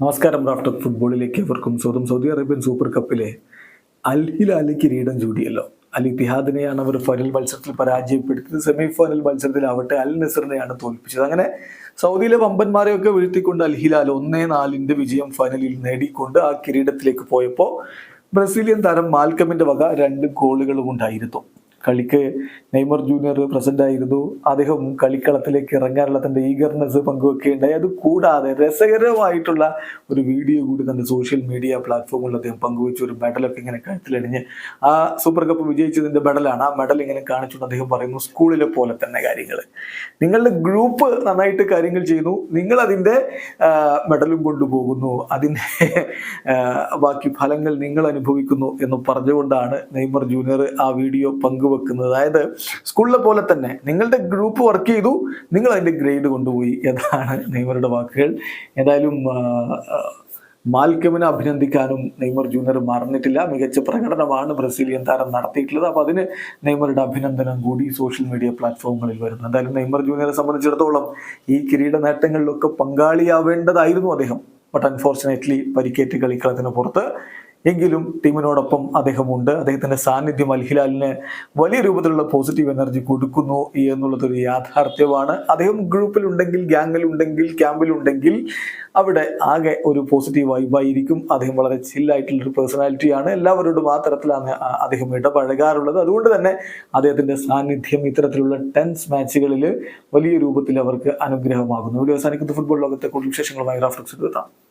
നമസ്കാരം റാഫ്റ്റർ ഫുട്ബോളിലേക്ക് അവർക്കും സ്വന്തം സൗദി അറേബ്യൻ സൂപ്പർ കപ്പിലെ അൽ ഹിലാലി കിരീടം ചൂടിയല്ലോ. അൽ ഇത്തിഹാദിനെയാണ് അവർ ഫൈനൽ മത്സരത്തിൽ പരാജയപ്പെടുത്തിയത്. സെമി ഫൈനൽ മത്സരത്തിലാവട്ടെ അൽ നസറിനെയാണ് തോൽപ്പിച്ചത്. അങ്ങനെ സൗദിയിലെ വമ്പന്മാരെയൊക്കെ വീഴ്ത്തിക്കൊണ്ട് അൽ ഹിലാൽ ഒന്നേ നാലിന്റെ വിജയം ഫൈനലിൽ നേടിക്കൊണ്ട് ആ കിരീടത്തിലേക്ക് പോയപ്പോൾ ബ്രസീലിയൻ താരം മാൽക്കമിന്റെ വക രണ്ട് ഗോളുകളും ഉണ്ടായിരുന്നു. കളിക്ക് നെയ്മർ ജൂനിയർ പ്രസന്റ് ആയിരുന്നു. അദ്ദേഹം കളിക്കളത്തിലേക്ക് ഇറങ്ങാനുള്ള തന്റെ ഈഗർനെസ് പങ്കുവെക്കുകയുണ്ടായി. അത് കൂടാതെ രസകരമായിട്ടുള്ള ഒരു വീഡിയോ കൂടി തന്റെ സോഷ്യൽ മീഡിയ പ്ലാറ്റ്ഫോമിൽ അദ്ദേഹം പങ്കുവെച്ചു. ഒരു മെഡലൊക്കെ ഇങ്ങനെ കഴുത്തിലണിഞ്ഞ് ആ സൂപ്പർ കപ്പ് വിജയിച്ചതിന്റെ മെഡലാണ് ആ മെഡൽ ഇങ്ങനെ കാണിച്ചുകൊണ്ട് അദ്ദേഹം പറയുന്നു സ്കൂളിലെ പോലെ തന്നെ കാര്യങ്ങൾ നിങ്ങളുടെ ഗ്രൂപ്പ് നന്നായിട്ട് കാര്യങ്ങൾ ചെയ്യുന്നു. നിങ്ങൾ അതിന്റെ മെഡലും കൊണ്ടുപോകുന്നു. അതിന്റെ ബാക്കി ഫലങ്ങൾ നിങ്ങൾ അനുഭവിക്കുന്നു എന്ന് പറഞ്ഞുകൊണ്ടാണ് നെയ്മർ ജൂനിയർ ആ വീഡിയോ പങ്കുവെക്കുന്നത്. അതായത് സ്കൂളിലെ പോലെ തന്നെ നിങ്ങളുടെ ഗ്രൂപ്പ് വർക്ക് ചെയ്തു നിങ്ങൾ അതിന്റെ ഗ്രേഡ് കൊണ്ടുപോയി എന്നാണ് നെയ്മറുടെ വാക്കുകൾ. ഏതായാലും മാൽക്കമിനെ അഭിനന്ദിക്കാനും നെയ്മർ ജൂനിയർ മറന്നിട്ടില്ല. മികച്ച പ്രകടനമാണ് ബ്രസീലിയൻ താരം നടത്തിയിട്ടുള്ളത്. അപ്പോൾ അതിന് നെയ്മറുടെ അഭിനന്ദനം കൂടി സോഷ്യൽ മീഡിയ പ്ലാറ്റ്ഫോമുകളിൽ വരുന്നു. എന്തായാലും നെയ്മർ ജൂനിയറെ സംബന്ധിച്ചിടത്തോളം ഈ കിരീട നേട്ടങ്ങളിലൊക്കെ പങ്കാളിയാവേണ്ടതായിരുന്നു അദ്ദേഹം. ബട്ട് അൺഫോർച്ചുനേറ്റ്ലി പരിക്കേറ്റ് കളിക്കളത്തിന് പുറത്ത് എങ്കിലും ടീമിനോടൊപ്പം അദ്ദേഹമുണ്ട്. അദ്ദേഹത്തിന്റെ സാന്നിധ്യം അൽഹിലാലിന് വലിയ രൂപത്തിലുള്ള പോസിറ്റീവ് എനർജി കൊടുക്കുന്നു എന്നുള്ളതൊരു യാഥാർത്ഥ്യമാണ്. അദ്ദേഹം ഗ്രൂപ്പിലുണ്ടെങ്കിൽ ഗ്യാങ്ങിലുണ്ടെങ്കിൽ ക്യാമ്പിലുണ്ടെങ്കിൽ അവിടെ ആകെ ഒരു പോസിറ്റീവ് വൈബായിരിക്കും അദ്ദേഹം വളരെ ചില്ലായിട്ടുള്ള ഒരു പേഴ്സണാലിറ്റിയാണ് എല്ലാവരോടും ആ തരത്തിലാണ് അദ്ദേഹം ഇടപഴകാറുള്ളത്. അതുകൊണ്ട് തന്നെ അദ്ദേഹത്തിന്റെ സാന്നിധ്യം ഇത്തരത്തിലുള്ള ടെൻസ് മാച്ചുകളിൽ വലിയ രൂപത്തിൽ അവർക്ക് അനുഗ്രഹമാകുന്നു. വീഡിയോ അവസാനിക്കുന്ന. ഫുട്ബോൾ ലോകത്തെ കൂടുതൽ വിശേഷങ്ങളുമായി റാഫ്ലക്സ് എത്താം.